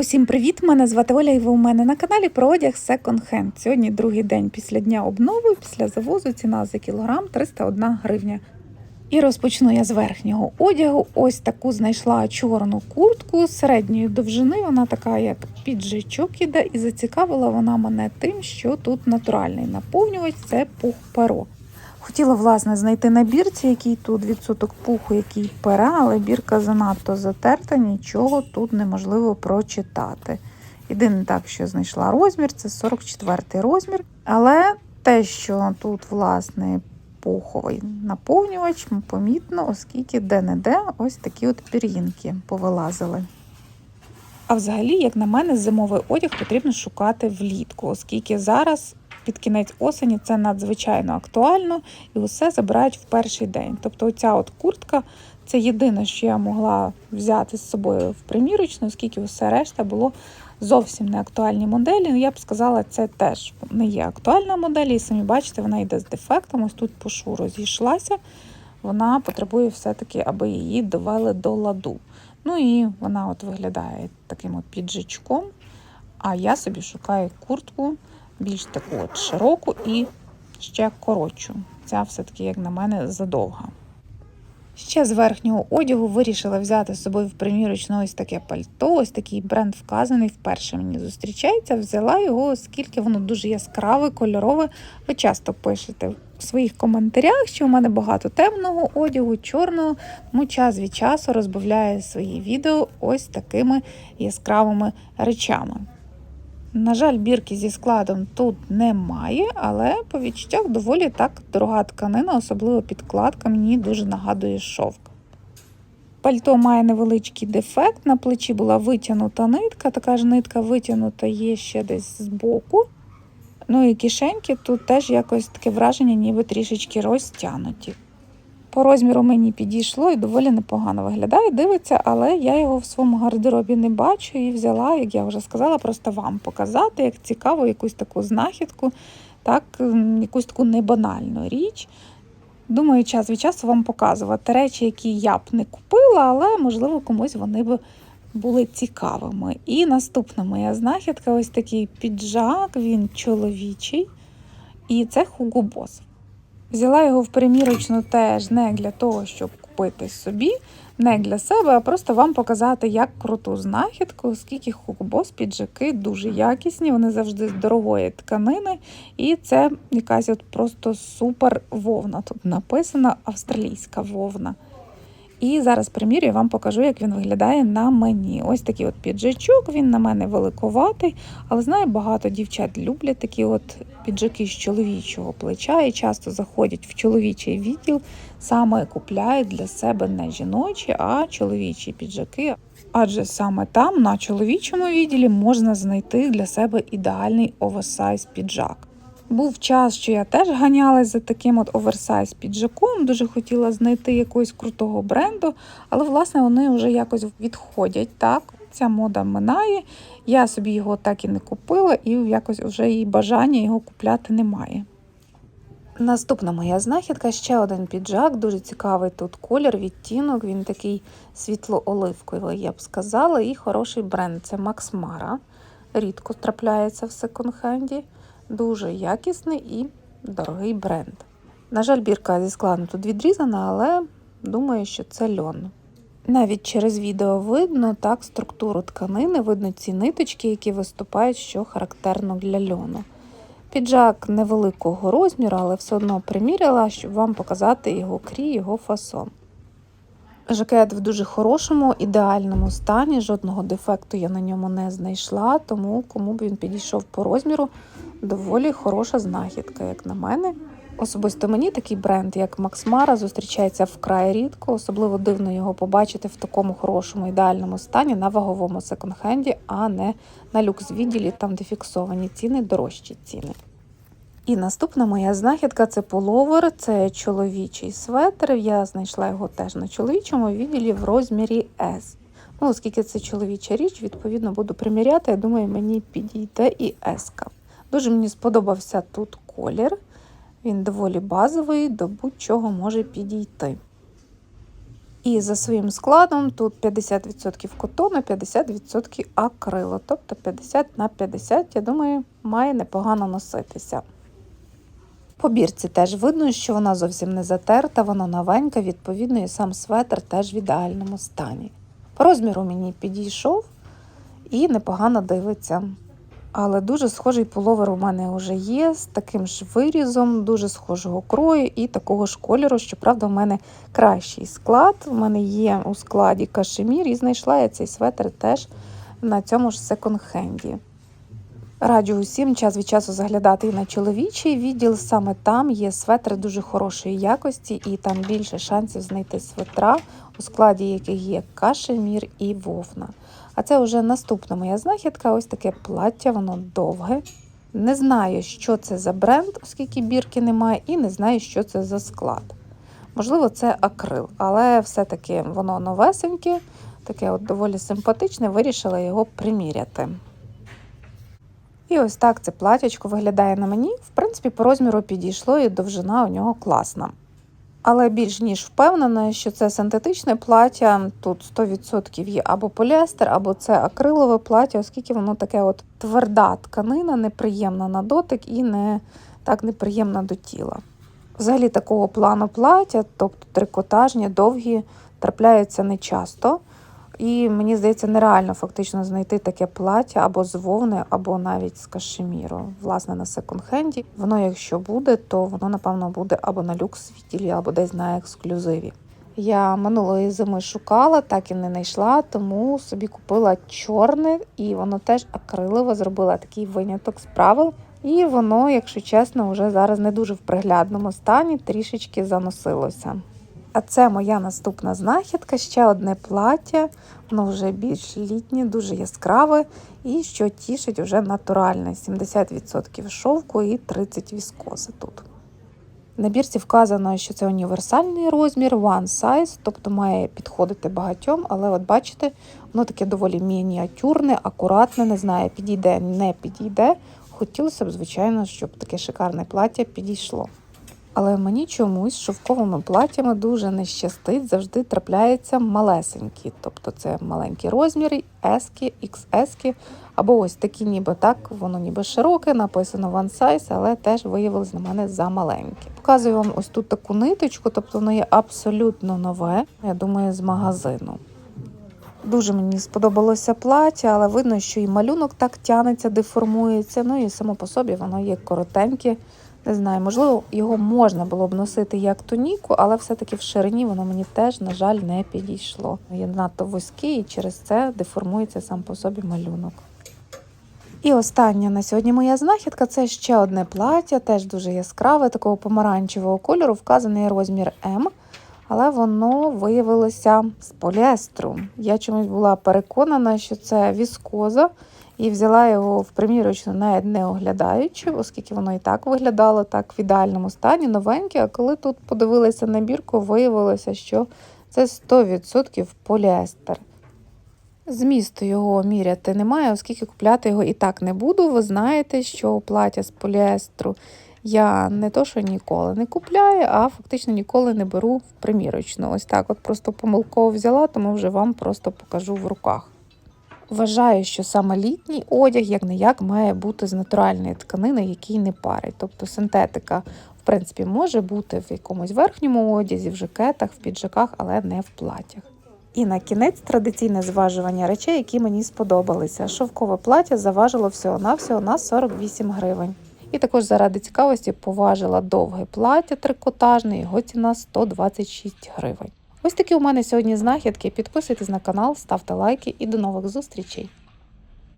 Усім привіт! Мене звати Оля, і ви у мене на каналі про одяг Second Hand. Сьогодні другий день після дня обнови, після завозу ціна за кілограм 301 гривня. І розпочну я з верхнього одягу. Ось таку знайшла чорну куртку середньої довжини. Вона така, як піджачок іде, і зацікавила вона мене тим, що тут натуральний наповнювач це пух перо. Хотіла, власне, знайти на бірці, який тут відсоток пуху, який пера, але бірка занадто затерта, нічого тут неможливо прочитати. Єдине так, що знайшла розмір, це 44 розмір. Але те, що тут, власне, пуховий наповнювач, помітно, оскільки де-не-де ось такі от пір'їнки повилазили. А взагалі, як на мене, зимовий одяг потрібно шукати влітку, оскільки зараз під кінець осені це надзвичайно актуально і усе забирають в перший день. Тобто, оця от куртка це єдине, що я могла взяти з собою в примірочну, оскільки усе решта було зовсім не актуальні моделі. Ну, я б сказала, це теж не є актуальна модель, і самі бачите, вона йде з дефектом. Ось тут пошу розійшлася. Вона потребує все-таки, аби її довели до ладу. Ну і вона от виглядає таким от піджачком. А я собі шукаю куртку більш таку от широку і ще коротшу. Ця все-таки, як на мене, задовга. Ще з верхнього одягу вирішила взяти з собою в примірочну ось таке пальто, ось такий бренд вказаний вперше мені зустрічається. Взяла його, оскільки воно дуже яскраве, кольорове. Ви часто пишете в своїх коментарях, що у мене багато темного одягу, чорного, тому час від часу розбавляю свої відео ось такими яскравими речами. На жаль, бірки зі складом тут немає, але по відчуттях доволі так дорога тканина, особливо підкладка, мені дуже нагадує шовк. Пальто має невеличкий дефект, на плечі була витягнута нитка, така ж нитка витягнута є ще десь збоку. Ну і кишеньки тут теж якось таке враження, ніби трішечки розтягнуті. По розміру мені підійшло і доволі непогано виглядає, дивиться, але я його в своєму гардеробі не бачу і взяла, як я вже сказала, просто вам показати, як цікаво, якусь таку знахідку, так, якусь таку небанальну річ. Думаю, час від часу вам показувати речі, які я б не купила, але, можливо, комусь вони б були цікавими. І наступна моя знахідка ось такий піджак, він чоловічий. І це Hugo Boss. Взяла його в примірочну теж не для того, щоб купити собі, не для себе, а просто вам показати, як круту знахідку, оскільки хукбос піджаки дуже якісні, вони завжди з дорогої тканини. І це якась от просто супер вовна. Тут написано австралійська вовна. І зараз примірюю, вам покажу, як він виглядає на мені. Ось такий от піджачок, він на мене великоватий, але знаю, багато дівчат люблять такі от піджаки з чоловічого плеча і часто заходять в чоловічий відділ, саме купляють для себе не жіночі, а чоловічі піджаки. Адже саме там, на чоловічому відділі, можна знайти для себе ідеальний оверсайз піджак. Був час, що я теж ганялась за таким от оверсайз піджаком, дуже хотіла знайти якогось крутого бренду, але, власне, вони вже якось відходять. так. Ця мода минає. Я собі його так і не купила, і якось вже і бажання його купляти немає. Наступна моя знахідка ще один піджак, дуже цікавий тут колір, відтінок, він такий світло-оливковий, я б сказала, і хороший бренд це Mara. Рідко трапляється в секонд-хенді. Дуже якісний і дорогий бренд. На жаль, бірка зі складу тут відрізана, але думаю, що це льон. Навіть через відео видно так структуру тканини, видно ці ниточки, які виступають, що характерно для льону. Піджак невеликого розміру, але все одно приміряла, щоб вам показати його крій, його фасон. Жакет в дуже хорошому, ідеальному стані, жодного дефекту я на ньому не знайшла, тому кому б він підійшов по розміру, доволі хороша знахідка, як на мене. Особисто мені такий бренд, як Максмара, зустрічається вкрай рідко, особливо дивно його побачити в такому хорошому ідеальному стані на ваговому секонд-хенді, а не на люкс-відділі, там де фіксовані ціни, дорожчі ціни. І наступна моя знахідка це половер, це чоловічий светр. Я знайшла його теж на чоловічому відділі в розмірі S. Ну, Оскільки це чоловіча річ, відповідно, буду приміряти. Я думаю, мені підійде і S. Дуже мені сподобався тут колір. Він доволі базовий, до будь-чого може підійти. І за своїм складом тут 50% котону, 50% акрилу, тобто 50 на 50, я думаю, має непогано носитися. По бірці теж видно, що вона зовсім не затерта, вона новенька, відповідно, і сам светр теж в ідеальному стані. По розміру мені підійшов і непогано дивиться. Але дуже схожий пуловер у мене вже є з таким ж вирізом, дуже схожого крою і такого ж кольору. Щоправда, в мене кращий склад. У мене є у складі кашемір, і знайшла я цей светр теж на цьому ж секонд-хенді. Раджу усім час від часу заглядати і на чоловічий відділ. Саме там є светри дуже хорошої якості, і там більше шансів знайти светра, у складі яких є кашемір і вовна. А це вже наступна моя знахідка. Ось таке плаття, воно довге. Не знаю, що це за бренд, оскільки бірки немає, і не знаю, що це за склад. Можливо, це акрил, але все-таки воно новесеньке, таке от доволі симпатичне, вирішила його приміряти. І ось так це платячко виглядає на мені. В принципі, по розміру підійшло і довжина у нього класна. Але більш ніж впевнена, що це синтетичне плаття. Тут 100% є або поліестер, або це акрилове плаття, оскільки воно таке от тверда тканина, неприємна на дотик і не так неприємна до тіла. Взагалі такого плану плаття, тобто трикотажні, довгі, трапляються нечасто. І мені здається, нереально фактично знайти таке плаття або з вовни, або навіть з кашеміру. Власне, на секонд-хенді. Воно, якщо буде, то воно, напевно, буде або на люкс відділі, або десь на ексклюзиві. Я минулої зими шукала, так і не знайшла, тому собі купила чорне, і воно теж акрилове, зробила такий виняток з правил. І воно, якщо чесно, вже зараз не дуже в приглядному стані, трішечки заносилося. А це моя наступна знахідка, ще одне плаття, воно вже більш літнє, дуже яскраве і що тішить вже натуральне: 70% шовку і 30% віскози тут. На бірці вказано, що це універсальний розмір, one size, тобто має підходити багатьом, але от бачите, воно таке доволі мініатюрне, акуратне, не знаю, підійде, не підійде. Хотілося б, звичайно, щоб таке шикарне плаття підійшло. Але мені чомусь шовковими платтями дуже не щастить, завжди трапляються малесенькі. Тобто це маленькі розміри, S, XS, або ось такі, ніби так, воно ніби широке, написано one size, але теж виявилось на мене за маленьке. Показую вам ось тут таку ниточку, тобто воно є абсолютно нове, я думаю, з магазину. Дуже мені сподобалося плаття, але видно, що і малюнок так тянеться, деформується. Ну і само по собі воно є коротеньке. Не знаю, можливо, його можна було б носити як туніку, але все-таки в ширині воно мені теж, на жаль, не підійшло. Є надто вузький і через це деформується сам по собі малюнок. І остання на сьогодні моя знахідка це ще одне плаття, теж дуже яскраве, такого помаранчевого кольору, вказаний розмір М, але воно виявилося з поліестру. Я чомусь була переконана, що це віскоза, і взяла його в примірочну, навіть не оглядаючи, оскільки воно і так виглядало так в ідеальному стані, новеньке. А коли тут подивилася на бірку, виявилося, що це 100% поліестер. Змісту його міряти немає, оскільки купляти його і так не буду. Ви знаєте, що плаття з поліестру я не то, що ніколи не купляю, а фактично ніколи не беру в примірочну. Ось так от просто помилково взяла, тому вже вам просто покажу в руках. Вважаю, що саме літній одяг, як не як, має бути з натуральної тканини, який не парить. Тобто синтетика, в принципі, може бути в якомусь верхньому одязі, в жакетах, в піджаках, але не в платтях. І на кінець традиційне зважування речей, які мені сподобалися. Шовкове плаття заважило всього-навсього на 48 гривень. І також заради цікавості поважила довге плаття трикотажне, його ціна 126 гривень. Ось такі у мене сьогодні знахідки. Підписуйтесь на канал, ставте лайки і до нових зустрічей!